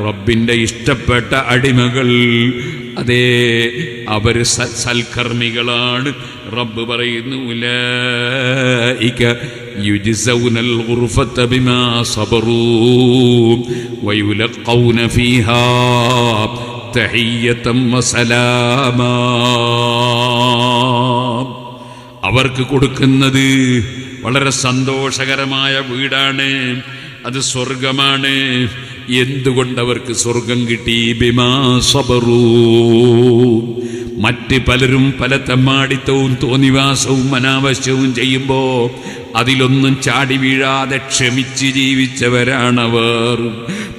റബ്ബിന്റെ ഇഷ്ടപ്പെട്ട അടിമകൾ. അതേ അവർ സൽക്കർമ്മികളാണ്. റബ്ബ് പറയുന്നു അവർക്ക് കൊടുക്കുന്നത് വളരെ സന്തോഷകരമായ വീടാണ്. അത് സ്വർഗമാണ്. എന്തുകൊണ്ട് അവർക്ക് സ്വർഗം കിട്ടി? ബിമാ സബറൂ. മറ്റ് പലരും പല തെമ്മാടിത്തവും തോന്നിവാസവും അനാവശ്യവും ചെയ്യുമ്പോ അതിലൊന്നും ചാടി വീഴാതെ ക്ഷമിച്ച് ജീവിച്ചവരാണവർ.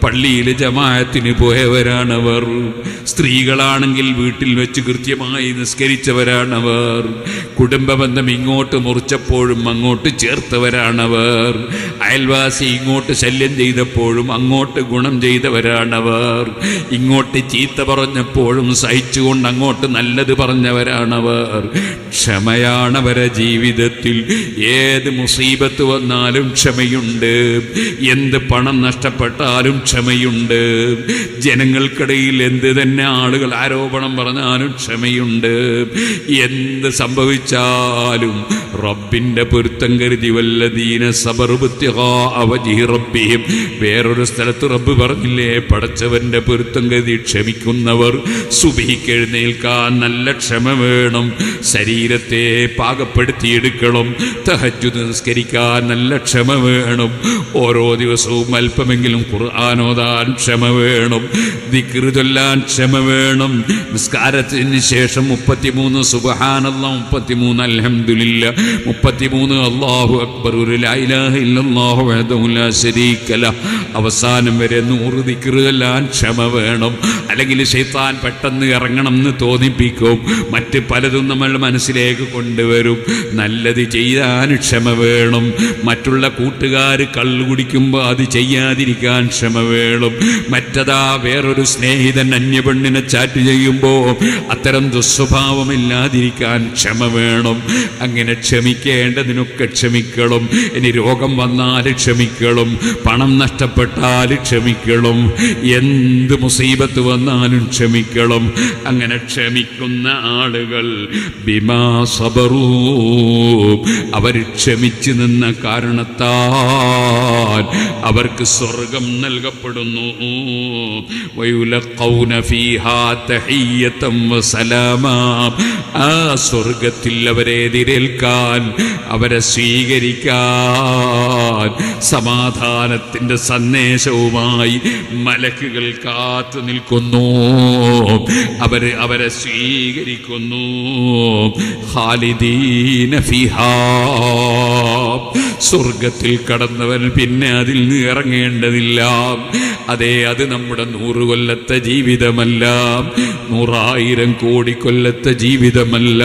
പള്ളിയിൽ ജമാഅത്തിന് പോയവരാണവർ. സ്ത്രീകളാണെങ്കിൽ വീട്ടിൽ വെച്ച് കൃത്യമായി നിസ്കരിച്ചവരാണവർ. കുടുംബബന്ധം ഇങ്ങോട്ട് മുറിച്ചപ്പോഴും അങ്ങോട്ട് ചേർത്തവരാണവർ. അയൽവാസി ഇങ്ങോട്ട് ശല്യം ചെയ്തപ്പോഴും അങ്ങോട്ട് ഗുണം ചെയ്തവരാണവർ. ഇങ്ങോട്ട് ചീത്ത പറഞ്ഞപ്പോഴും സഹിച്ചുകൊണ്ട് അങ്ങോട്ട് നല്ലത് പറഞ്ഞവരാണവർ. ക്ഷമയാണവരെ ജീവിതത്തിൽ. ഏത് മുസീബത്ത് വന്നാലും ക്ഷമയുണ്ട്. എന്ത് പണം നഷ്ടപ്പെട്ടാലും ക്ഷമയുണ്ട്. ജനങ്ങൾക്കിടയിൽ എന്ത് തന്നെ ആളുകൾ ആരോപണം പറഞ്ഞാലും ക്ഷമയുണ്ട്. എന്ത് സംഭവിച്ചാലും റബ്ബിന്റെ പൊരുത്തം കരുതി വല്ലദീന റബ്ബിയും വേറൊരു സ്ഥലത്ത് റബ്ബ് പറഞ്ഞില്ലേ പടച്ചവന്റെ പൊരുത്തം കരുതി ക്ഷമിക്കുന്നവർ സുബിഹിക്ക് നല്ല ക്ഷമ വേണം. ശരീരത്തെ പാകപ്പെടുത്തിയെടുക്കണം. തഹജുദ് നിസ്കരിക്കാൻ നല്ല ക്ഷമ വേണം. ഓരോ ദിവസവും അല്പമെങ്കിലും ഖുർആാനോദാൻ ക്ഷമ വേണം. ദിക്റ് ചൊല്ലാൻ ക്ഷമ വേണം. നിസ്കാരത്തിന് ശേഷം മുപ്പത്തിമൂന്ന് സുബഹാനല്ല മുപ്പത്തിമൂന്ന് അലഹമില്ല മുപ്പത്തിമൂന്ന് അള്ളാഹു അക്ബർ. ഒരു ലാ ഇലാഹ ഇല്ലല്ലാഹു വഹ്ദഹു ലാ ശരീക ലഹ്. അവസാനം വരെ നൂറ് ദിക്റ് ചൊല്ലാൻ ക്ഷമ വേണം. അല്ലെങ്കിൽ ഷെയ്ത്താൻ പെട്ടെന്ന് ഇറങ്ങണം എന്ന് തോന്നിപ്പിക്കും. മറ്റ് പലതും നമ്മൾ മനസ്സിലേക്ക് കൊണ്ടുവരും. നല്ലത് ചെയ്യാൻ ക്ഷമ വേണം. മറ്റുള്ള കൂട്ടുകാർ കള്ളു കുടിക്കുമ്പോൾ അത് ചെയ്യാതിരിക്കാൻ ക്ഷമ വേണം. മറ്റതാ വേറൊരു സ്നേഹിതൻ അന്യപെണ്ണിനെ ചാറ്റ് ചെയ്യുമ്പോൾ അത്തരം ദുസ്വഭാവമില്ലാതിരിക്കാൻ ക്ഷമ വേണം. അങ്ങനെ ക്ഷമിക്കേണ്ടതിനൊക്കെ ക്ഷമിക്കണം. ഇനി രോഗം വന്നാൽ ക്ഷമിക്കണം. പണം നഷ്ടപ്പെട്ടാൽ ക്ഷമിക്കണം. എന്ത് മുസീബത്ത് വന്നാലും ക്ഷമിക്കണം. അങ്ങനെ ക്ഷമിക്കുന്ന ആളുകൾ ബിമാ സബറൂ. അവർ ക്ഷമിച്ചു നിന്ന കാരണത്താൽ അവർക്ക് സ്വർഗം നൽകപ്പെടുന്നു. ആ സ്വർഗത്തിൽ അവരെ എതിരേൽക്കാൻ അവരെ സ്വീകരിക്കാൻ സമാധാനത്തിന്റെ സന്ദേശവുമായി മലക്കുകൾ കാത്തു നിൽക്കുന്നു. അവർ അവരെ സ്വീകരിക്കുന്നു. ഖാലിദീന ഫിഹാ. സ്വർഗത്തിൽ കടന്നവൻ പിന്നെ അതിൽ നിന്ന് ഇറങ്ങേണ്ടതില്ല. അതെ അത് നമ്മുടെ നൂറ് കൊല്ലത്തെ ജീവിതമല്ല. നൂറായിരം കോടി കൊല്ലത്തെ ജീവിതമല്ല.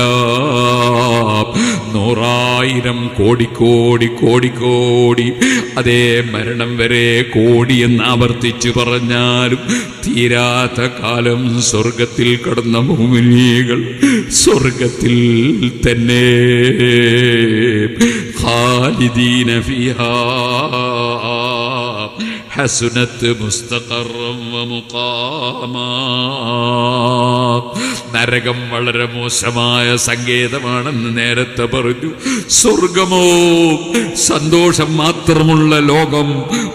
നൂറായിരം കോടി കോടി കോടി കോടി. അതേ മരണം വരെ കോടി എന്ന് ആവർത്തിച്ചു പറഞ്ഞാലും തീരാത്ത കാലം സ്വർഗത്തിൽ കടന്ന ഭൂമിനികൾ സ്വർഗത്തിൽ തന്നെ. ഖാലിദീന ഫിഹാ. ഹസുനത്ത് നരകം വളരെ മോശമായ സങ്കേതമാണെന്ന് നേരത്തെ പറഞ്ഞു. സ്വർഗമോ സന്തോഷം മാത്രമുള്ള ലോകം.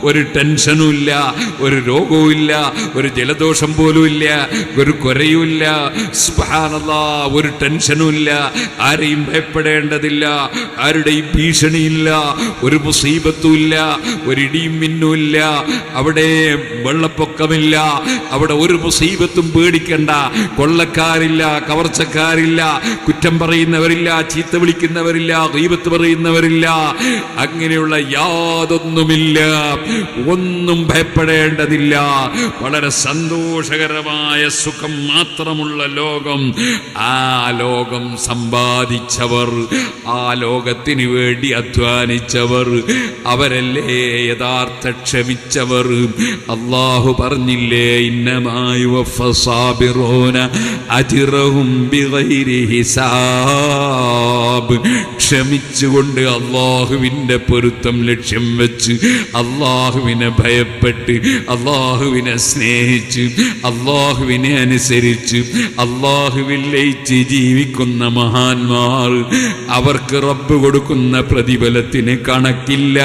ഒരു ടെൻഷനും ഇല്ല ഒരു രോഗവും ഇല്ല ഒരു ജലദോഷം പോലും ഇല്ല ഒരു കൊരയുമില്ല. ഒരു ടെൻഷനും ഇല്ല ആരെയും ഭയപ്പെടേണ്ടതില്ല ആരുടെയും ഭീഷണിയില്ല ഒരു മുസീബത്തും ഇല്ല ഒരിടിയും മിന്നും ഇല്ല അവിടെ വെള്ളപ്പൊക്കമില്ല. അവിടെ ഒരു മുസീബത്തും പേടിക്കണ്ട. കൊള്ളക്കാരില്ല കവർച്ചക്കാരില്ല കുറ്റം പറയുന്നവരില്ല ചീത്ത വിളിക്കുന്നവരില്ല ദൈവത്ത് പറയുന്നവരില്ല. അങ്ങനെയുള്ള യാതൊന്നുമില്ല. ഒന്നും ഭയപ്പെടേണ്ടതില്ല. വളരെ സന്തോഷകരമായ സുഖം മാത്രമുള്ള ലോകം. ആ ലോകം സമ്പാദിച്ചവർ ആ ലോകത്തിന് വേണ്ടി അധ്വാനിച്ചവർ അവരല്ലേ യഥാർത്ഥ ക്ഷമിച്ച ക്ഷമിച്ചവർ അള്ളാഹു പറഞ്ഞില്ലേ ഇന്നമായി അജിറഹും ബിഗൈരി ഹിസാബ്. ക്ഷമിച്ചുകൊണ്ട് അള്ളാഹുവിന്റെ പൊരുത്തം ലക്ഷ്യം വെച്ച് അള്ളാഹുവിനെ ഭയപ്പെട്ട് അള്ളാഹുവിനെ സ്നേഹിച്ച് അള്ളാഹുവിനെ അനുസരിച്ച് അള്ളാഹുവിൽ ലയിച്ച് ജീവിക്കുന്ന മഹാന്മാർ അവർക്ക് റബ്ബ് കൊടുക്കുന്ന പ്രതിഫലത്തിന് കണക്കില്ല.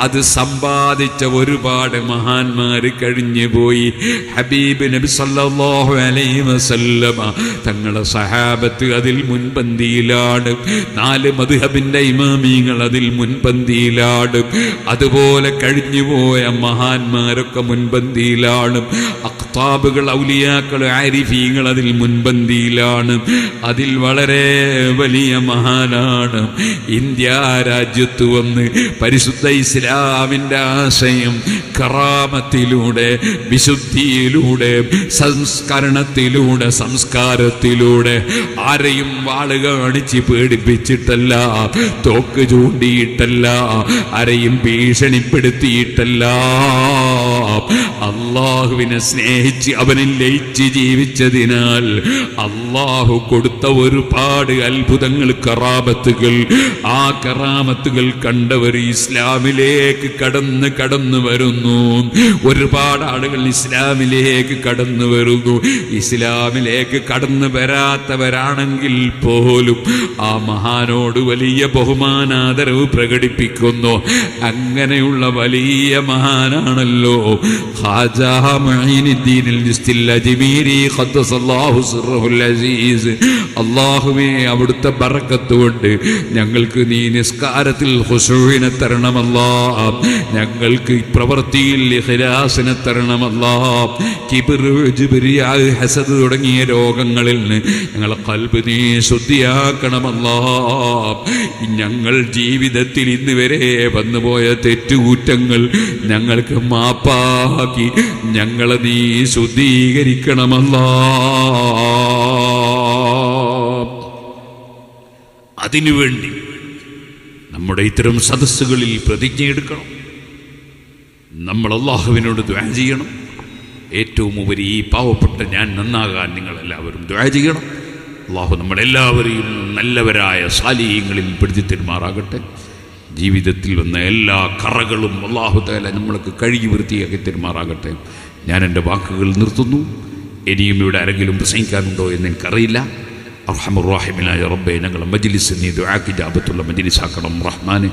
അത് സമ്പാദിച്ച ഒരുപാട് മഹാന്മാര് കഴിഞ്ഞു പോയി. ഹബീബ് നബി സല്ലാഹു അലൈ വസല്ലമ തങ്ങളെ സഹാബത്ത് അതിൽ മുൻപന്തിയിലാണ്. നാല് മദ്ഹബിന്റെ ഇമാമിങ്ങൾ അതിൽ മുൻപന്തിയിലാണ്. അതുപോലെ കഴിഞ്ഞുപോയ മഹാന്മാരൊക്കെ മുൻപന്തിയിലാണ്. അക്താബുകൾ ഔലിയാക്കൾ ആരിഫീങ്ങൾ അതിൽ മുൻപന്തിയിലാണ്. അതിൽ വളരെ വലിയ മഹാനാണ്. ഇന്ത്യ രാജ്യത്ത് വന്ന് പരിശുദ്ധ ഇസ്ലാമിന്റെ ആശയം കറാമത്തിലൂടെ വിശുദ്ധിയിലൂടെ സംസ്കരണത്തിലൂടെ സംസ്കാരത്തിലൂടെ ആരെയും വാളുകൾ കാണിച്ച് പേടിപ്പിച്ചിട്ടല്ല തോക്ക് ചൂണ്ടിയിട്ടല്ല ആരെയും ഭീഷണിപ്പെടുത്തിയിട്ടല്ല. അള്ളാഹുവിനെ സ്നേഹിച്ച് അവനിൽ ലയിച്ച് ജീവിച്ചതിനാൽ അള്ളാഹു കൊടുത്ത ഒരുപാട് അത്ഭുതങ്ങൾ കറാമത്തുകൾ. ആ കറാമത്തുകൾ കണ്ടവർ ഇസ്ലാമിലേക്ക് കടന്ന് കടന്നു വരുന്നു. ഒരുപാട് ആളുകൾ ഇസ്ലാമിലേക്ക് കടന്നു വരുന്നു. ഇസ്ലാമിലേക്ക് കടന്നു വരാത്തവരാണെങ്കിൽ പോലും ആ മഹാനോട് വലിയ ബഹുമാനാദരവ് പ്രകടിപ്പിക്കുന്നു. അങ്ങനെയുള്ള വലിയ മഹാനാണല്ലോ. ഹാജാ മഹീനുദ്ദീനിൽ അജ്മീരി ഖദ്ദസല്ലാഹു അല്ലാഹുവേ അവിടുത്തെ ബറക്കത്ത് കൊണ്ട് ഞങ്ങൾക്ക് നീ നിസ്കാരത്തിൽ ഹുസുവിനെ തരണമല്ല. ഞങ്ങൾക്ക് പ്രവൃത്തിയിൽ ഇഖ്ലാസിനെ തരണമല്ല. ജിബ്രിയാ ഹസദ് തുടങ്ങിയ രോഗങ്ങളിൽ നിന്ന് ഞങ്ങളെ കൽബ് നീ ശുദ്ധിയാക്കണമല്ല. ഞങ്ങൾ ജീവിതത്തിൽ ഇന്ന് വരെ വന്നുപോയ തെറ്റുകുറ്റങ്ങൾ ഞങ്ങൾക്ക് മാപ്പാക്കി ഞങ്ങളെ നീ ശുദ്ധീകരിക്കണമല്ലാ. അതിനുവേണ്ടി നമ്മുടെ ഇത്തരം സദസ്സുകളിൽ പ്രതിജ്ഞയെടുക്കണം നമ്മൾ അള്ളാഹുവിനോട് ദ്വാ ചെയ്യണം. ഏറ്റവും ഉപരി ഈ പാവപ്പെട്ട ഞാൻ നന്നാകാൻ നിങ്ങളെല്ലാവരും ദ്വാ ചെയ്യണം. അള്ളാഹു നമ്മളെല്ലാവരെയും നല്ലവരായ സാലീയങ്ങളിൽ പെടുത്തി തെരുമാറാകട്ടെ ജീവിതത്തിൽ വന്ന എല്ലാ കറകളും അള്ളാഹു തല നമ്മൾക്ക് കഴുകി വൃത്തിയാക്കി തെരുമാറാകട്ടെ. ഞാൻ എന്റെ വാക്കുകൾ നിർത്തുന്നു. ഇനിയും ഇവിടെ ആരെങ്കിലും പ്രസംഗിക്കാനുണ്ടോ എന്ന് എനിക്കറിയില്ല. അർഹമുറാഹിമിനായ റബ്ബെ ഞങ്ങളെ മജിലിസ് നീ ദുആക്കി ജാബത്തുള്ള മജിലിസാക്കണം റഹ്മാനെ.